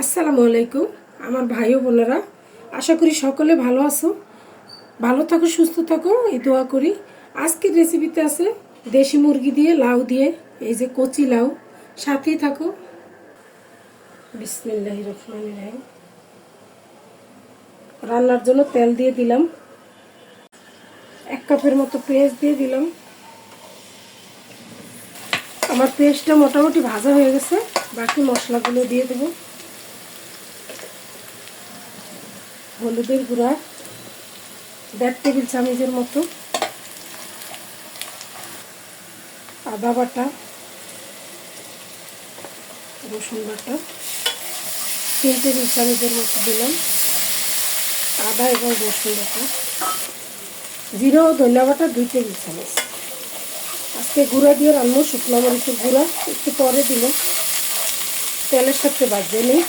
আসসালামু আলাইকুম, আমার ভাই ও বোনেরা। আশা করি সকলে ভালো আছো। ভালো থাকো, সুস্থ থাকো, এই দোয়া করি। আজকের রেসিপিতে আছে দেশি মুরগি দিয়ে, লাউ দিয়ে, এই যে কচি লাউ। সাথেই থাকো। বিসমিল্লাহ রহমান রাহিম। রান্নার জন্য তেল দিয়ে দিলাম। এক কাপের মতো পেঁয়াজ দিয়ে দিলাম। আমার পেঁয়াজটা মোটামুটি ভাজা হয়ে গেছে। বাকি মশলাগুলো দিয়ে দেবো। হলুদের গুঁড়া, দেড় টেবিল চামচের মতো আদা বাটা, রসুন বাটা, তিন টেবিল চামচের মতো দিলাম আদা এবং রসুন বাটা, জিরা ও ধনিয়া বাটা দুই টেবিল চামচ। আজকে গুঁড়া দিয়ে রান্না শুকনো মরিচের গুঁড়া, একটু পরে দিল তেলের সাথে বাজিয়ে নিই।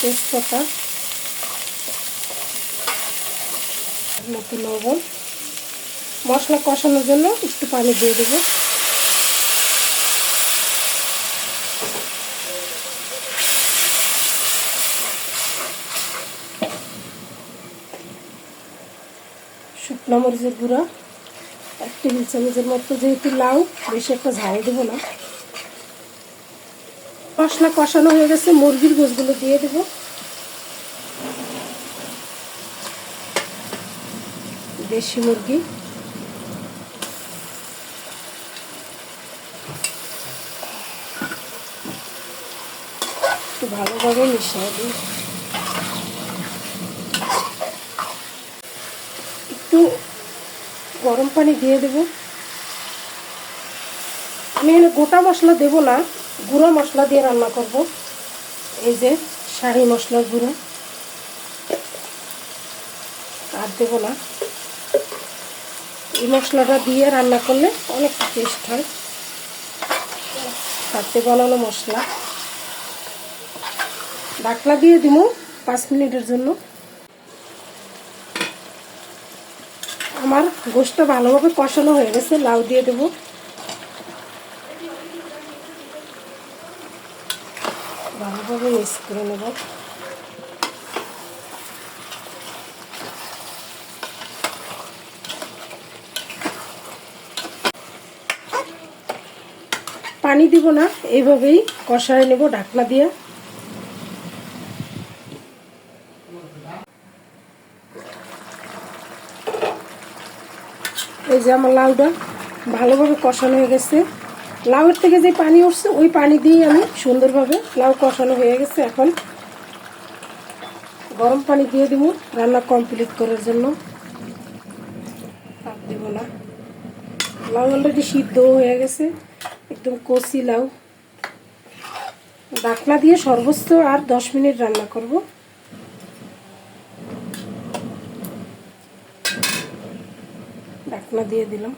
তেজপাতা মতো লবণ। মশলা কষানোর জন্য একটু পানি দিয়ে দেবো। শুকনো মরিচের গুঁড়া, এক টেবিল চামচের মতো যেহেতু লাউ, বেশি একটা ঝাল দেবো না। মশলা কষানো হয়ে গেছে, মুরগির গোছগুলো দিয়ে দেবো। দেশি মুরগি। একটু ভালোভাবে মিশিয়ে দিই। একটু গরম পানি দিয়ে দেব। আমি এখানে গোটা মশলা দেব না, গুঁড়ো মশলা দিয়ে রান্না করব। এই যে শাহি মশলার গুঁড়ো। আর দেব না। এই মশলাটা দিয়ে রান্না করলে অনেক টেস্ট হয়। হাতে বানানো মশলা। ডাকলা দিয়ে দিব পাঁচ মিনিটের জন্য। আমার গোষ্ঠটা ভালোভাবে কষানো হয়ে গেছে, লাউ দিয়ে দেব। ভালোভাবে মিক্স করে নেব। পানি দিব না, এইভাবেই কষায় নেব ঢাকনা দিয়ে। এই যে আমার লাউটা ভালোভাবে কষানো হয়ে গেছে। লাউয়ের থেকে যে পানি উঠছে, ওই পানি দিয়ে আমি সুন্দরভাবে লাউ কষানো হয়ে গেছে এখন। গরম পানি দিয়ে দিব রান্না কমপ্লিট করার জন্য। তাপ দিব না। লাউ অলরেডি সিদ্ধ হয়ে গেছে। একদম কষি লাউ। ডাকনা দিয়ে সর্বোচ্চ আর দশ মিনিট রান্না করব। ডাকনা দিয়ে দিলাম।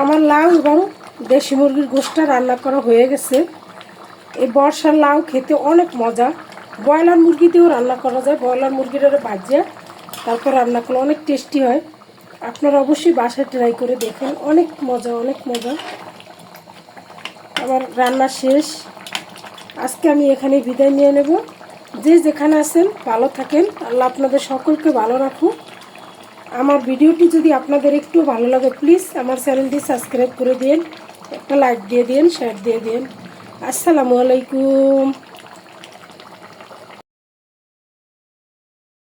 আমার লাউ এবং দেশি মুরগির গোষ্ঠটা রান্না করা হয়ে গেছে। এই বর্ষার লাউ খেতে অনেক মজা। ব্রয়লার মুরগি দিয়েও রান্না করা যায়। ব্রয়লার মুরগিটা বাজিয়ে তারপর রান্না করলে অনেক টেস্টি হয়। আপনারা অবশ্যই বাসায় ট্রাই করে দেখেন। অনেক মজা অনেক মজা। আমার রান্না শেষ। আজকে আমি এখানে বিদায় নিয়ে নেব। যে যেখানে আছেন, ভালো থাকেন। আল্লাহ আপনাদের সকলকে ভালো রাখুন আমার ভিডিওটি যদি আপনাদের একটু ভালো লাগে প্লিজ আমার চ্যানেলটি সাবস্ক্রাইব করে দিন একটা লাইক দিয়ে দিন শেয়ার দিয়ে দিন আসসালামু আলাইকুম।